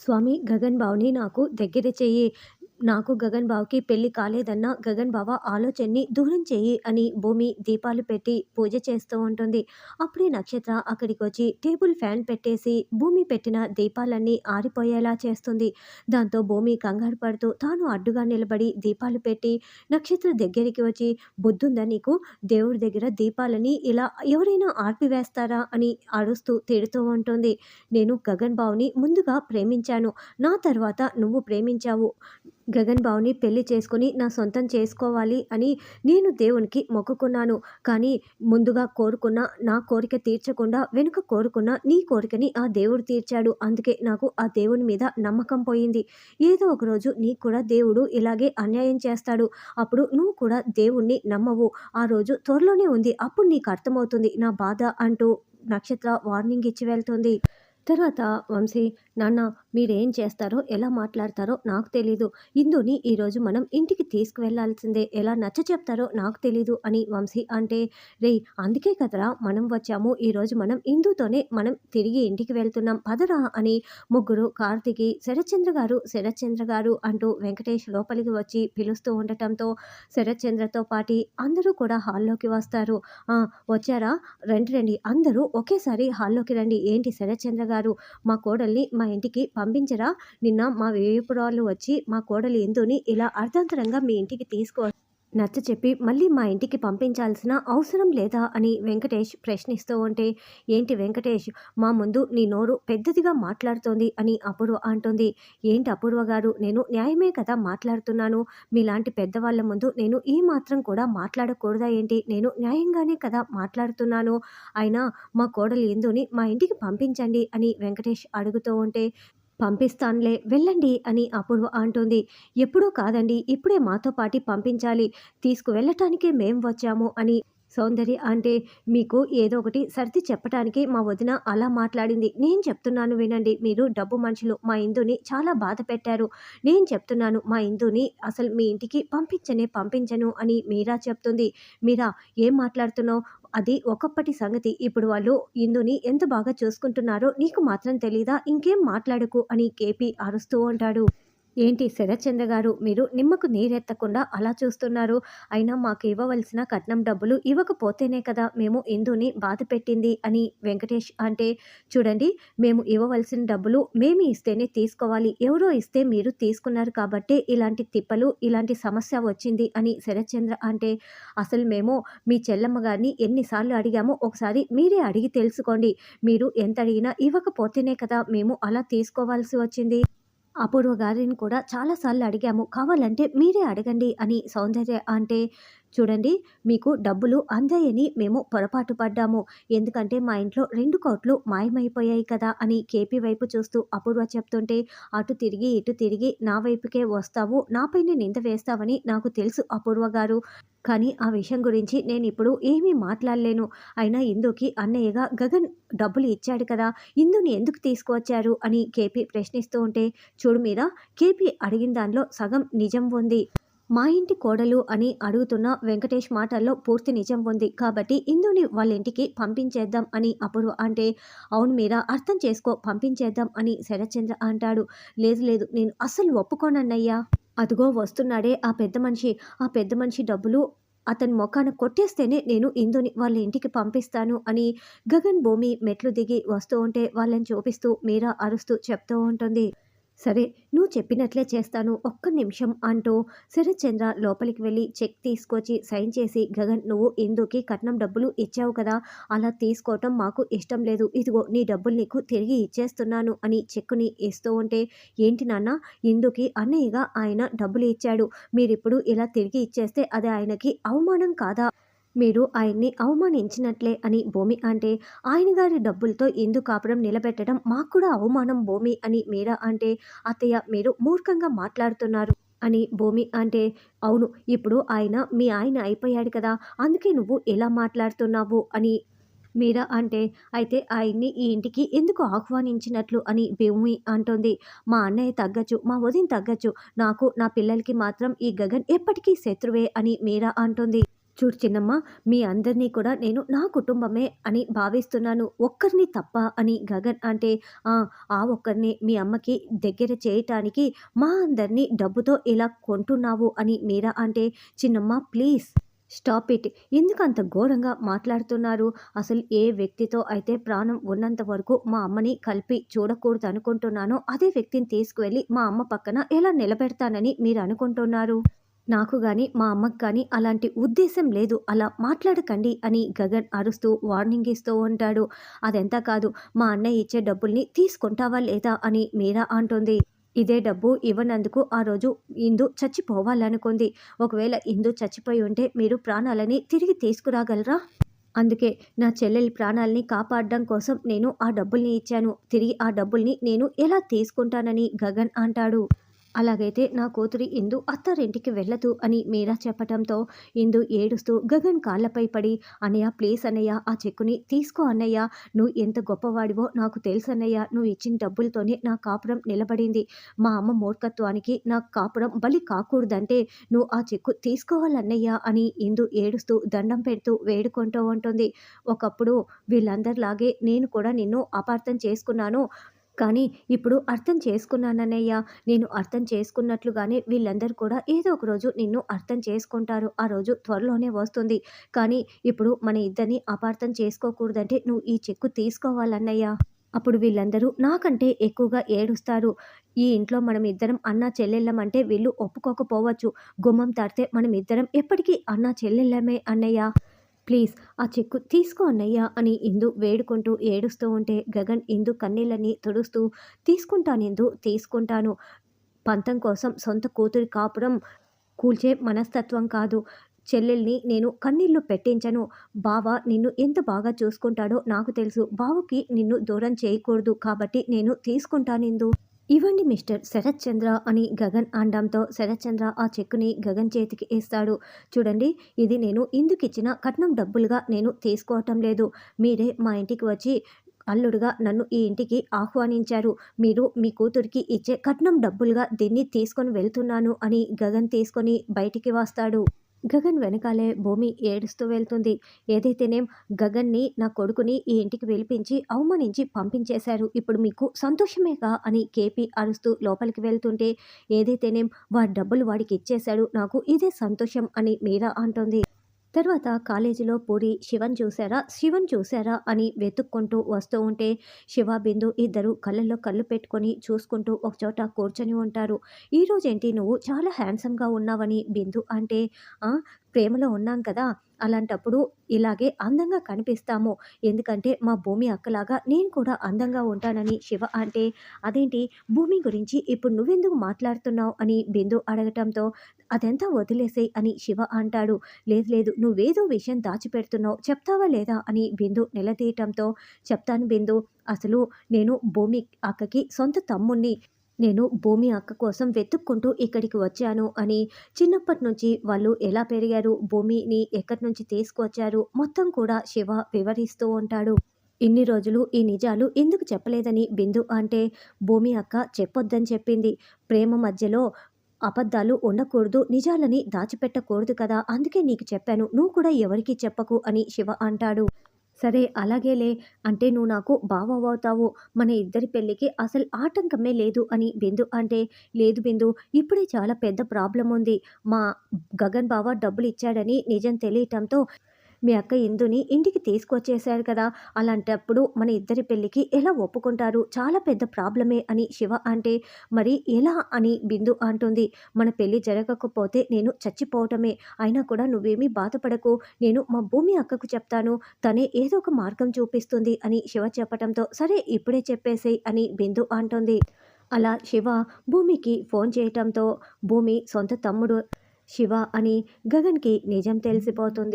స్వామి గగన్ బావని నాకు దగ్గర చెయ్యి. నాకు గగన్ బావకి పెళ్ళి కాలేదన్న గగన్ బావ ఆలోచనని దూరం చెయ్యి అని భూమి దీపాలు పెట్టి పూజ చేస్తూ ఉంటుంది. అప్పుడే నక్షత్ర అక్కడికి వచ్చి టేబుల్ ఫ్యాన్ పెట్టేసి భూమి పెట్టిన దీపాలన్నీ ఆరిపోయేలా చేస్తుంది. దాంతో భూమి కంగారు పడుతూ తాను అడ్డుగా నిలబడి దీపాలు పెట్టి నక్షత్ర దగ్గరికి వచ్చి బుద్ధుందా నీకు? దేవుడి దగ్గర దీపాలని ఇలా ఎవరైనా ఆర్పివేస్తారా? అని అరుస్తూ తిడుతూ ఉంటుంది. నేను గగన్ బావుని ముందుగా ప్రేమించాను. నా తర్వాత నువ్వు ప్రేమించావు. గగన్ బావుని పెళ్ళి చేసుకుని నా సొంతం చేసుకోవాలి అని నేను దేవునికి మొక్కుకున్నాను. కానీ ముందుగా కోరుకున్న నా కోరిక తీర్చకుండా వెనుక కోరుకున్న నీ కోరికని ఆ దేవుడు తీర్చాడు. అందుకే నాకు ఆ దేవుని మీద నమ్మకం పోయింది. ఏదో ఒక రోజు నీకు కూడా దేవుడు ఇలాగే అన్యాయం చేస్తాడు. అప్పుడు నువ్వు కూడా దేవుణ్ణి నమ్మవు. ఆ రోజు త్వరలోనే ఉంది. అప్పుడు నీకు అర్థమవుతుంది. నా బాధ అంటూ నక్షత్ర వార్నింగ్ ఇచ్చి వెళ్తుంది. తర్వాత వంశీ నాన్న మీరేం చేస్తారో ఎలా మాట్లాడతారో నాకు తెలీదు. ఇందుని ఈరోజు మనం ఇంటికి తీసుకువెళ్ళాల్సిందే. ఎలా నచ్చ చెప్తారో నాకు తెలీదు అని వంశీ అంటే రే అందుకే కదరా మనం వచ్చాము. ఈరోజు మనం ఇందుతోనే మనం తిరిగి ఇంటికి వెళ్తున్నాం. పదరా అని ముగ్గురు కార్తికి శరత్చంద్ర గారు శరత్చంద్ర గారు అంటూ వెంకటేష్ లోపలికి వచ్చి పిలుస్తూ ఉండటంతో శరత్చంద్రతో పాటి అందరూ కూడా హాల్లోకి వస్తారు. వచ్చారా? రండి రండి. అందరూ ఒకేసారి హాల్లోకి రండి. ఏంటి శరత్చంద్ర గారు? మా కోడల్ని మా ఇంటికి పంపించరా? నిన్న మా వేపురాలు వచ్చి మా కోడలి ఎందుని ఇలా అర్ధాంతరంగా మీ ఇంటికి తీసుకో నచ్చ చెప్పి మళ్ళీ మా ఇంటికి పంపించాల్సిన అవసరం లేదా అని వెంకటేష్ ప్రశ్నిస్తూ ఉంటే ఏంటి వెంకటేష్? మా ముందు నీ నోరు పెద్దదిగా మాట్లాడుతోంది అని అపూర్వ అంటుంది. ఏంటి అపూర్వ గారు? నేను న్యాయమే కదా మాట్లాడుతున్నాను. మీలాంటి పెద్దవాళ్ళ ముందు నేను ఈ మాత్రం కూడా మాట్లాడకూడదా ఏంటి? నేను న్యాయంగానే కదా మాట్లాడుతున్నాను. అయినా మా కోడలు ఎందుని మా ఇంటికి పంపించండి అని వెంకటేష్ అడుగుతూ ఉంటే పంపిస్తానులే వెళ్ళండి అని అపూర్వ అంటుంది. ఎప్పుడూ కాదండి ఇప్పుడే మాతో పాటి పంపించాలి. తీసుకువెళ్ళటానికే మేం వచ్చాము అని సౌందర్య అంటే మీకు ఏదో ఒకటి సర్ది చెప్పడానికి మా వదిన అలా మాట్లాడింది. నేను చెప్తున్నాను వినండి మీరు డబ్బు మనుషులు మా ఇందుని చాలా బాధ పెట్టారు. నేను చెప్తున్నాను మా ఇందుని అసలు మీ ఇంటికి పంపించనే పంపించను అని మీరా చెప్తుంది. మీరా ఏం మాట్లాడుతున్నావు? అది ఒకప్పటి సంగతి. ఇప్పుడు వాళ్ళు ఇందుని ఎంత బాగా చూసుకుంటున్నారో నీకు మాత్రం తెలీదా? ఇంకేం మాట్లాడకు అని కేపీ అరుస్తూ ఉంటాడు. ఏంటి శరత్చంద్ర గారు? మీరు నిమ్మకు నీరెత్తకుండా అలా చూస్తున్నారు. అయినా మాకు ఇవ్వవలసిన కట్నం డబ్బులు ఇవ్వకపోతేనే కదా మేము ఇందుని బాధ పెట్టింది అని వెంకటేష్ అంటే చూడండి మేము ఇవ్వవలసిన డబ్బులు మేము ఇస్తేనే తీసుకోవాలి. ఎవరో ఇస్తే మీరు తీసుకున్నారు కాబట్టి ఇలాంటి తిప్పలు ఇలాంటి సమస్య వచ్చింది అని శరత్చంద్ర అంటే అసలు మేము మీ చెల్లమ్మ గారిని ఎన్నిసార్లు అడిగామో ఒకసారి మీరే అడిగి తెలుసుకోండి. మీరు ఎంత అడిగినా ఇవ్వకపోతేనే కదా మేము అలా తీసుకోవాల్సి వచ్చింది. అపూర్వ గారిని కూడా చాలాసార్లు అడిగాము. కావాలంటే మీరే అడగండి అని సౌందర్య అంటే చూడండి మీకు డబ్బులు అందాయని మేము పొరపాటు పడ్డాము. ఎందుకంటే మా ఇంట్లో రెండు కోట్లు మాయమైపోయాయి కదా అని కేపీ వైపు చూస్తూ అపూర్వ చెప్తుంటే అటు తిరిగి ఇటు తిరిగి నా వైపుకే వస్తావు. నాపైనే నింద వేస్తావని నాకు తెలుసు అపూర్వ గారు. కానీ ఆ విషయం గురించి నేను ఇప్పుడు ఏమీ మాట్లాడలేను. అయినా ఇందుకి అన్నయ్యగా గగన్ డబ్బులు ఇచ్చాడు కదా ఇందుని ఎందుకు తీసుకువచ్చారు అని కేపీ ప్రశ్నిస్తూ ఉంటే చూడు మీరా కేపీ అడిగిన దానిలో సగం నిజం ఉంది. మా ఇంటి కోడలు అని అడుగుతున్న వెంకటేష్ మాటల్లో పూర్తి నిజం ఉంది. కాబట్టి ఇందుని వాళ్ళ ఇంటికి పంపించేద్దాం అని అపూర్వ అంటే అవును మీరా అర్థం చేసుకో పంపించేద్దాం అని శరత్చంద్ర అంటాడు. లేదు లేదు నేను అస్సలు ఒప్పుకోనన్నయ్యా. అదిగో వస్తున్నాడే ఆ పెద్ద మనిషి. ఆ పెద్ద మనిషి డబ్బులు అతని మొఖాన కొట్టేస్తేనే నేను ఇందుని వాళ్ళ ఇంటికి పంపిస్తాను అని గగన్ భూమి మెట్లు దిగి వస్తూ ఉంటే వాళ్ళని చూపిస్తూ మీరా అరుస్తూ చెప్తూ ఉంటుంది. సరే నువ్వు చెప్పినట్లే చేస్తాను. ఒక్క నిమిషం అంటూ శరత్చంద్ర లోపలికి వెళ్ళి చెక్ తీసుకొచ్చి సైన్ చేసి గగన్ నువ్వు ఇందుకి కట్నం డబ్బులు ఇచ్చావు కదా అలా తీసుకోవటం మాకు ఇష్టం లేదు. ఇదిగో నీ డబ్బులు నీకు తిరిగి ఇచ్చేస్తున్నాను అని చెక్కుని ఇస్తూ ఉంటే ఏంటి నాన్న ఇందుకి అన్నయ్యగా ఆయన డబ్బులు ఇచ్చాడు. మీరిప్పుడు ఇలా తిరిగి ఇచ్చేస్తే అది ఆయనకి అవమానం కాదా? మీరు ఆయన్ని అవమానించినట్లే అని భూమి అంటే ఆయన గారి డబ్బులతో ఇందు కాపురం నిలబెట్టడం మాకు కూడా అవమానం భూమి అని మీరా అంటే అత్తయ్య మీరు మూర్ఖంగా మాట్లాడుతున్నారు అని భూమి అంటే అవును ఇప్పుడు ఆయన మీ ఆయన అయిపోయాడు కదా అందుకే నువ్వు ఎలా మాట్లాడుతున్నావు అని మీరా అంటే అయితే ఆయన్ని ఈ ఇంటికి ఎందుకు ఆహ్వానించినట్లు అని భూమి అంటుంది. మా అన్నయ్య తగ్గచ్చు మా వదిన తగ్గచ్చు నాకు నా పిల్లలకి మాత్రం ఈ గగన్ ఎప్పటికీ శత్రువే అని మీరా అంటుంది. చూడు చిన్నమ్మ మీ అందరినీ కూడా నేను నా కుటుంబమే అని భావిస్తున్నాను. ఒక్కరిని తప్ప అని గగన్ అంటే ఆ ఒక్కరిని మీ అమ్మకి దగ్గర చేయటానికి మా అందరినీ డబ్బుతో ఇలా కొంటున్నావు అని మీరా అంటే చిన్నమ్మ ప్లీజ్ స్టాప్ ఇట్. ఎందుకు అంత ఘోరంగా మాట్లాడుతున్నారు? అసలు ఏ వ్యక్తితో అయితే ప్రాణం ఉన్నంత వరకు మా అమ్మని కలిపి చూడకూడదు అనుకుంటున్నానో అదే వ్యక్తిని తీసుకువెళ్ళి మా అమ్మ పక్కన ఎలా నిలబెడతానని మీరు అనుకుంటున్నారు? నాకు కానీ మా అమ్మకు కానీ అలాంటి ఉద్దేశం లేదు. అలా మాట్లాడకండి అని గగన్ అరుస్తూ వార్నింగ్ ఇస్తూ ఉంటాడు. అదెంత కాదు మా అన్నయ్య ఇచ్చే డబ్బుల్ని తీసుకుంటావా లేదా? అని మీరా అంటుంది. ఇదే డబ్బు ఇవ్వనందుకు ఆ రోజు ఇందు చచ్చిపోవాలనుకుంది. ఒకవేళ ఇందు చచ్చిపోయి ఉంటే మీరు ప్రాణాలని తిరిగి తీసుకురాగలరా? అందుకే నా చెల్లెలి ప్రాణాలని కాపాడడం కోసం నేను ఆ డబ్బుల్ని ఇచ్చాను. తిరిగి ఆ డబ్బుల్ని నేను ఎలా తీసుకుంటానని గగన్ అంటాడు. అలాగైతే నా కూతురి ఇందు అత్తారింటికి వెళ్ళదు అని మీరా చెప్పటంతో ఇందు ఏడుస్తూ గగన్ కాళ్ళపై పడి అన్నయ్య ప్లీజ్ అన్నయ్య ఆ చెక్కుని తీసుకో అన్నయ్య. నువ్వు ఎంత గొప్పవాడివో నాకు తెలుసు అన్నయ్య. నువ్వు ఇచ్చిన డబ్బులతోనే నా కాపురం నిలబడింది. మా అమ్మ మూర్ఖత్వానికి నా కాపురం బలి కాకూడదంటే నువ్వు ఆ చెక్కు తీసుకోవాలన్నయ్య అని ఇందు ఏడుస్తూ దండం పెడుతూ వేడుకుంటూ ఉంటుంది. ఒకప్పుడు వీళ్ళందరిలాగే నేను కూడా నిన్ను అపార్థం చేసుకున్నాను. కానీ ఇప్పుడు అర్థం చేసుకున్నానన్నయ్య. నేను అర్థం చేసుకున్నట్లుగానే వీళ్ళందరూ కూడా ఏదో ఒక రోజు నిన్ను అర్థం చేసుకుంటారు. ఆ రోజు త్వరలోనే వస్తుంది. కానీ ఇప్పుడు మన ఇద్దరిని అపార్థం చేసుకోకూడదంటే నువ్వు ఈ చెక్కు తీసుకోవాలన్నయ్య. అప్పుడు వీళ్ళందరూ నాకంటే ఎక్కువగా ఏడుస్తారు. ఈ ఇంట్లో మనం ఇద్దరం అన్న చెల్లెళ్ళమంటే వీళ్ళు ఒప్పుకోకపోవచ్చు. గుమ్మం తాడితే మనం ఇద్దరం ఎప్పటికీ అన్న చెల్లెళ్ళమే అన్నయ్య. ప్లీజ్ ఆ చెక్కు తీసుకో అన్నయ్యా అని ఇందు వేడుకుంటూ ఏడుస్తూ ఉంటే గగన్ ఇందు కన్నీళ్ళని తుడుస్తూ తీసుకుంటాను ఇందు తీసుకుంటాను. పంతం కోసం సొంత కూతురి కాపురం కూల్చే మనస్తత్వం కాదు. చెల్లెల్ని నేను కన్నీళ్ళు పెట్టించను. బావ నిన్ను ఎంత బాగా చూసుకుంటాడో నాకు తెలుసు. బావకి నిన్ను దూరం చేయకూడదు కాబట్టి నేను తీసుకుంటానిందు ఇవ్వండి మిస్టర్ శరత్ చంద్ర అని గగన్ అండంతో శరత్ చంద్ర ఆ చెక్కుని గగన్ చేతికి ఇస్తాడు చూడండి ఇది నేను ఇందుకిచ్చిన కట్నం డబ్బులుగా నేను తీసుకోవటం లేదు. మీరే మా ఇంటికి వచ్చి అల్లుడుగా నన్ను ఈ ఇంటికి ఆహ్వానించారు. మీరు మీ కూతురికి ఇచ్చే కట్నం డబ్బులుగా దీన్ని తీసుకొని వెళ్తున్నాను అని గగన్ తీసుకొని బయటికి వస్తాడు. గగన్ వెనకాలే భూమి ఏడుస్తూ వెళ్తుంది. ఏదైతేనేం గగన్ని నా కొడుకుని ఈ ఇంటికి పిలిపించి అవమానించి పంపించేశారు. ఇప్పుడు మీకు సంతోషమేగా అని కేపీ అరుస్తూ లోపలికి వెళ్తుంటే ఏదైతేనేం వాడి డబ్బులు వాడికి ఇచ్చేశాడు నాకు ఇదే సంతోషం అని మీరా అంటుంది. తర్వాత కాలేజీలో పూరి శివన్ చూసారా శివన్ చూసారా అని వెతుక్కుంటూ వస్తూ ఉంటే శివ బిందు ఇద్దరు కళ్ళల్లో కళ్ళు పెట్టుకొని చూసుకుంటూ ఒకచోట కూర్చొని ఉంటారు. ఈరోజేంటి నువ్వు చాలా హ్యాండ్సమ్గా ఉన్నావని బిందు అంటే ప్రేమలో ఉన్నాం కదా అలాంటప్పుడు ఇలాగే అందంగా కనిపిస్తాము. ఎందుకంటే మా భూమి అక్కలాగా నేను కూడా అందంగా ఉంటానని శివ అంటే అదేంటి? భూమి గురించి ఇప్పుడు నువ్వెందుకు మాట్లాడుతున్నావు? అని బిందు అడగటంతో అదంతా వదిలేసే అని శివ అంటాడు. లేదు లేదు నువ్వేదో విషయం దాచిపెడుతున్నావు చెప్తావా లేదా? అని బిందు నిలదీయటంతో చెప్తాను బిందు అసలు నేను భూమి అక్కకి సొంత తమ్ముణ్ణి నేను భూమి అక్క కోసం వెతుక్కుంటూ ఇక్కడికి వచ్చాను అని చిన్నప్పటి నుంచి వాళ్ళు ఎలా పెరిగారు భూమిని ఎక్కడి నుంచి తీసుకొచ్చారు మొత్తం కూడా శివ వివరిస్తూ ఉంటాడు. ఇన్ని రోజులు ఈ నిజాలు ఎందుకు చెప్పలేదని బిందు అంటే భూమి అక్క చెప్పొద్దని చెప్పింది. ప్రేమ మధ్యలో అబద్ధాలు ఉండకూడదు నిజాలని దాచిపెట్టకూడదు కదా అందుకే నీకు చెప్పాను. నువ్వు కూడా ఎవరికి చెప్పకు అని శివ అంటాడు. సరే అలాగేలే. అంటే నువ్వు నాకు బావవుతావు. మన ఇద్దరి పెళ్ళికి అసలు ఆటంకమే లేదు అని బిందు అంటే లేదు బిందు ఇప్పుడే చాలా పెద్ద ప్రాబ్లం ఉంది మా గగన్ బావ డబ్బులు ఇచ్చాడని నిజం తెలియటంతో మీ అక్క ఇందుని ఇంటికి తీసుకొచ్చేశారు కదా. అలాంటప్పుడు మన ఇద్దరి పెళ్ళికి ఎలా ఒప్పుకుంటారు? చాలా పెద్ద ప్రాబ్లమే అని శివ అంటే. మరి ఎలా అని బిందు అంటుంది. మన పెళ్ళి జరగకపోతే నేను చచ్చిపోవటమే. అయినా కూడా నువ్వేమీ బాధపడకు. నేను మా భూమి అక్కకు చెప్తాను. తనే ఏదో ఒక మార్గం చూపిస్తుంది అని శివ చెప్పటంతో సరే ఇప్పుడే చెప్పేసేయ్ అని బిందు అంటుంది. అలా శివ భూమికి ఫోన్ చేయటంతో భూమి సొంత తమ్ముడు శివ అని గగన్కి నిజం తెలిసిపోతుంది.